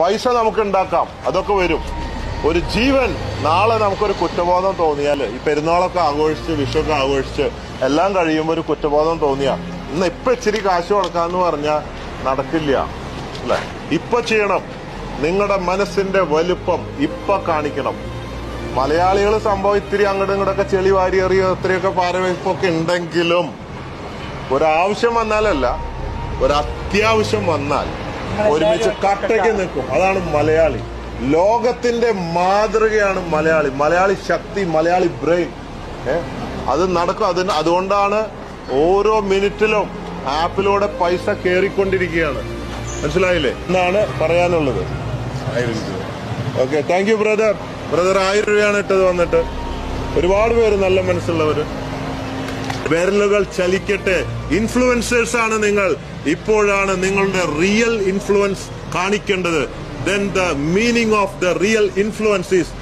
പൈസ നമുക്ക് ഉണ്ടാക്കാം അതൊക്കെ വരും. ഒരു ജീവൻ നാളെ നമുക്കൊരു കുറ്റബോധം തോന്നിയാൽ ഈ പെരുന്നാളൊക്കെ ആഘോഷിച്ച് വിഷുവൊക്കെ ആഘോഷിച്ച് എല്ലാം കഴിയുമ്പോൾ ഒരു കുറ്റബോധം തോന്നിയാൽ ഇന്ന് ഇപ്പം ഇച്ചിരി കാശ് കൊടുക്കാമെന്ന് പറഞ്ഞാൽ നടക്കില്ല. അല്ലേ? ഇപ്പൊ ചെയ്യണം. നിങ്ങളുടെ മനസ്സിന്റെ വലുപ്പം ഇപ്പൊ കാണിക്കണം. മലയാളികൾ സംഭവം ഇത്തിരി അങ്ങോട്ടും ഇങ്ങോട്ടൊക്കെ ചെളി വാരി എറിയോ ഇത്രയൊക്കെ പാരവയ്പ്പൊക്കെ ഉണ്ടെങ്കിലും ഒരാവശ്യം വന്നാലല്ല ഒരത്യാവശ്യം വന്നാൽ ഒരുമിച്ച് കട്ടയ്ക്ക് നിൽക്കും. അതാണ് മലയാളി. ലോകത്തിന്റെ മാതൃകയാണ് മലയാളി. മലയാളി ശക്തി മലയാളി ബ്രെയിൻ. അത് നടക്കും. അതിന് അതുകൊണ്ടാണ് ഓരോ മിനിറ്റിലും ആപ്പിലൂടെ പൈസ കേറിക്കൊണ്ടിരിക്കുകയാണ് മനസ്സിലായില്ലേ? എന്നാണ് പറയാനുള്ളത്. Okay thank you brother brother ആയിരം രൂപയാണ് ഇട്ടത് വന്നിട്ട്. ഒരുപാട് പേര് നല്ല മനസ്സുള്ളവര്. വിരലുകൾ ചലിക്കട്ടെ. ഇൻഫ്ലുവൻസേഴ്സ് ആണ് നിങ്ങൾ. ഇപ്പോഴാണ് നിങ്ങളുടെ റിയൽ ഇൻഫ്ലുവൻസ് കാണിക്കേണ്ടത്. Then the meaning of the real influence is